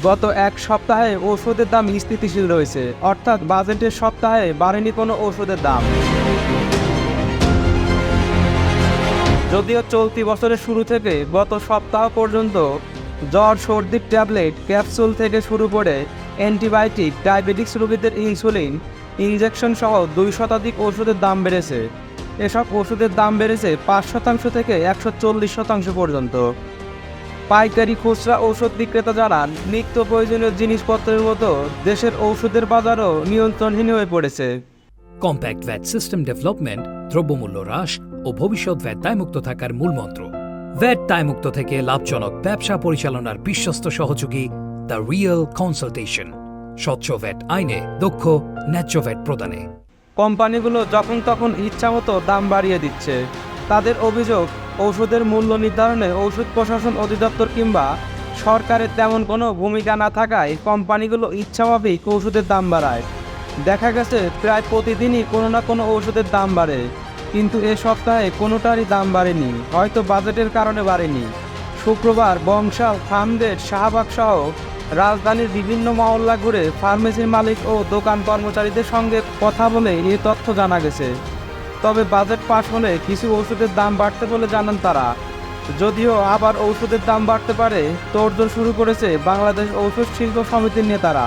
গত এক সপ্তাহে ওষুধের দাম স্থিতিশীল রয়েছে, অর্থাৎ বাজেটের সপ্তাহে বাড়েনি কোনো ওষুধের দাম। যদিও চলতি বছরের শুরু থেকে গত সপ্তাহ পর্যন্ত জ্বর সর্দির ট্যাবলেট, ক্যাপসুল থেকে শুরু করে অ্যান্টিবায়োটিক, ডায়াবেটিক্স রোগীদের ইনসুলিন, ইনজেকশন সহ দুই শতাধিক ওষুধের দাম বেড়েছে। এসব ওষুধের দাম বেড়েছে পাঁচ শতাংশ থেকে একশো চল্লিশ শতাংশ পর্যন্ত। পাইকারি খুচরা ঔষধ বিক্রেতা জানান নিত্য প্রয়োজনীয় জিনিসপত্রের মতো দেশের ঔষধের বাজারও নিয়ন্ত্রণহীন হয়ে পড়েছে। কম্প্যাক্ট ভ্যাট সিস্টেম ডেভেলপমেন্ট দ্রব্যমূল্য হ্রাস ও ভবিষ্যৎ ভ্যাট দায়মুক্ত থাকার মূলমন্ত্র ভ্যাট দায়মুক্ত থেকে লাভজনক ব্যবসা পরিচালনার বিশ্বস্ত সহযোগী দ্য রিয়েল কনসালটেশন স্বচ্ছ ভ্যাট আইনে দক্ষ ন্যায্য ভ্যাট প্রদানে। কোম্পানিগুলো যখন তখন ইচ্ছামতো দাম বাড়িয়ে দিচ্ছে। তাদের অভিযোগ ঔষধের মূল্য নির্ধারণে ঔষধ প্রশাসন অধিদপ্তর কিংবা সরকারের তেমন কোনো ভূমিকা না থাকায় কোম্পানিগুলো ইচ্ছাভাবেই ওষুধের দাম বাড়ায়। দেখা গেছে, প্রায় প্রতিদিনই কোনো না কোনো ঔষধের দাম বাড়ে। কিন্তু এ সপ্তাহে কোনোটারই দাম বাড়েনি, হয়তো বাজেটের কারণে বাড়েনি। শুক্রবার বংশাল, ফার্মগেট, শাহবাগ সহ রাজধানীর বিভিন্ন মহল্লা ঘুরে ফার্মেসির মালিক ও দোকান কর্মচারীদের সঙ্গে কথা বলে এ তথ্য জানা গেছে। তবে বাজেট পাশ হলে কিছু ওষুধের দাম বাড়তে বলে জানান তারা। যদিও আবার ওষুধের দাম বাড়তে পারে, তোড়জোড় শুরু করেছে বাংলাদেশ ঔষধ শিল্প সমিতির নেতারা।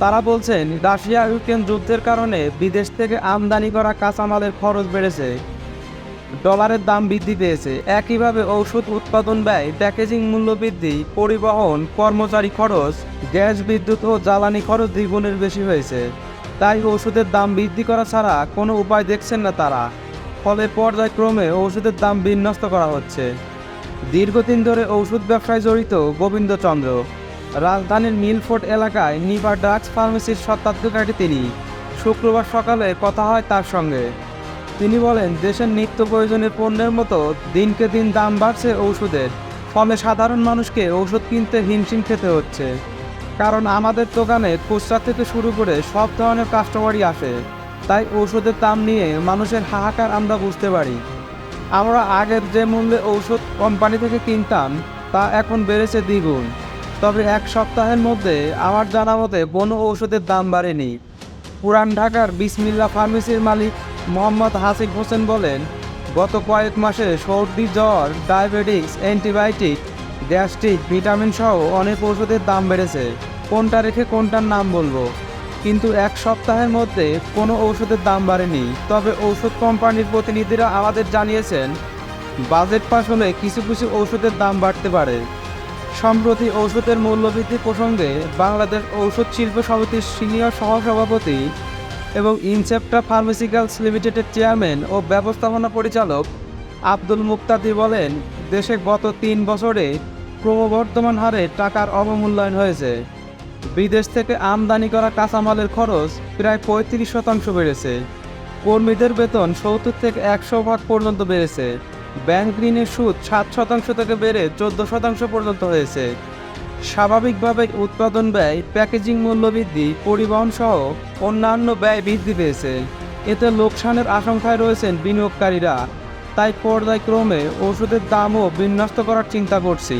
তারা বলছেন, রাশিয়া ইউক্রেন যুদ্ধের কারণে বিদেশ থেকে আমদানি করা কাঁচামালের খরচ বেড়েছে। ডলারের দাম বৃদ্ধি পেয়েছে। একইভাবে ঔষধ উৎপাদন ব্যয়, প্যাকেজিং মূল্য বৃদ্ধি, পরিবহন, কর্মচারী খরচ, গ্যাস বিদ্যুৎ ও জ্বালানি খরচ দ্বিগুণের বেশি হয়েছে। তাই ওষুধের দাম বৃদ্ধি করা ছাড়া কোনো উপায় দেখছেন না তারা। ফলে পর্যায়ক্রমে ওষুধের দাম বিন্যস্ত করা হচ্ছে। দীর্ঘদিন ধরে ওষুধ ব্যবসায় জড়িত গোবিন্দচন্দ্র। রাজধানীর মিলফোর্ট এলাকায় নিভা ড্রাগস ফার্মেসির স্বত্বাধিকারী তিনি। শুক্রবার সকালে কথা হয় তার সঙ্গে। তিনি বলেন, দেশের নিত্য প্রয়োজনীয় পণ্যের মতো দিনকে দিন দাম বাড়ছে ওষুধের ফলে সাধারণ মানুষকে ওষুধ কিনতে হিমশিম খেতে হচ্ছে। কারণ আমাদের দোকানে খুচরা থেকে শুরু করে সব ধরনের কাস্টমারই আসে। তাই ঔষধের দাম নিয়ে মানুষের হাহাকার আমরা বুঝতে পারি। আমরা আগের যে মূল্যে ঔষধ কোম্পানি থেকে কিনতাম, তা এখন বেড়েছে দ্বিগুণ। তবে এক সপ্তাহের মধ্যে আমার জানা মতে কোনো ঔষধের দাম বাড়েনি। পুরান ঢাকার বিসমিল্লা ফার্মেসির মালিক মোহাম্মদ হাসিক হোসেন বলেন, গত কয়েক মাসে সর্দি জ্বর ডায়াবেটিক্স অ্যান্টিবায়োটিক গ্যাস্ট্রিক, ভিটামিন সহ অনেক ওষুধের দাম বেড়েছে। কোনটা রেখে কোনটার নাম বলব? কিন্তু এক সপ্তাহের মধ্যে কোনো ওষুধের দাম বাড়েনি। তবে ঔষধ কোম্পানির প্রতিনিধিরা আমাদের জানিয়েছেন, বাজেট পাস হলে কিছু কিছু ওষুধের দাম বাড়তে পারে। সম্প্রতি ঔষধের মূল্যবৃদ্ধি প্রসঙ্গে বাংলাদেশ ঔষধ শিল্প সমিতির সিনিয়র সহসভাপতি এবং ইনসেপ্টা ফার্মাসিক্যালস লিমিটেডের চেয়ারম্যান ও ব্যবস্থাপনা পরিচালক আব্দুল মুক্তাদি বলেন, দেশে গত তিন বছরে ক্রমবর্ধমান হারে টাকার অবমূল্যায়ন হয়েছে। বিদেশ থেকে আমদানি করা কাঁচামালের খরচ প্রায় পঁয়ত্রিশ শতাংশ বেড়েছে। কর্মীদের বেতন সত্তর থেকে একশো ভাগ পর্যন্ত বেড়েছে। ব্যাংক ঋণের সুদ সাত শতাংশ থেকে বেড়ে চোদ্দ শতাংশ পর্যন্ত হয়েছে। স্বাভাবিকভাবে উৎপাদন ব্যয়, প্যাকেজিং মূল্য বৃদ্ধি, পরিবহন সহ অন্যান্য ব্যয় বৃদ্ধি পেয়েছে। এতে লোকসানের আশঙ্কায় রয়েছেন বিনিয়োগকারীরা। তাই পর্যায়ক্রমে ওষুধের দামও বিন্যস্ত করার চিন্তা করছি।